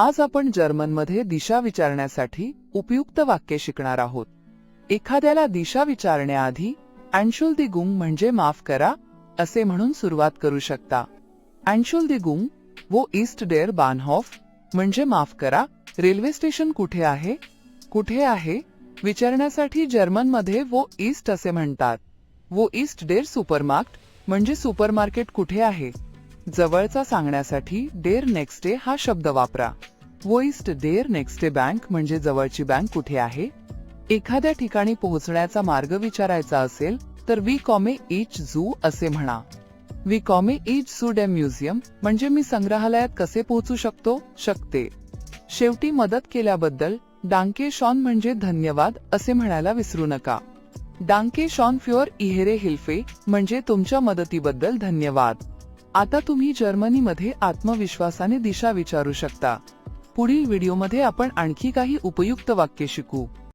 आज आपण जर्मनमध्ये दिशा विचारण्यासाठी उपयुक्त वाक्य शिकणार आहोत. एखाद्याला दिशा विचारण्याआधी अँशुल दी गुंग म्हणजे माफ करा असे म्हणून सुरुवात करू शकता. अँशुल दी गुंग वो ईस्ट डेअर बानहॉफ म्हणजे माफ करा रेल्वे स्टेशन कुठे आहे? कुठे आहे? विचारण्यासाठी जर्मनमध्ये वो ईस्ट असे म्हणतात. वो ईस्ट डेअर सुपरमार्केट म्हणजे सुपरमार्केट कुठे आहे? जवळचा सांगण्यासाठी डेर नेक्स्ट डे हा शब्द वापरा. वोइस्ट there there next day bank म्हणजे जवळची बँक कुठे आहे? एखाद्या ठिकाणी पोहोचण्याचा मार्ग विचारायचा असेल तर वी कॉमे इच झू असे म्हणा. वी कॉमे इच झू डे म्युझियम म्हणजे मी संग्रहालयात कसे पोहोचू शकतो? शकते. शेवटी मदत केल्याबद्दल डांके शॉन म्हणजे धन्यवाद असे म्हणायला विसरू नका. डांके शॉन फ्युअर इहेरे हिल्फे म्हणजे तुमच्या मदतीबद्दल धन्यवाद. आता तुम्ही जर्मनीमध्ये आत्मविश्वासाने दिशा विचारू शकता. पुढील व्हिडिओमध्ये आपण आणखी काही उपयुक्त वाक्य शिकू.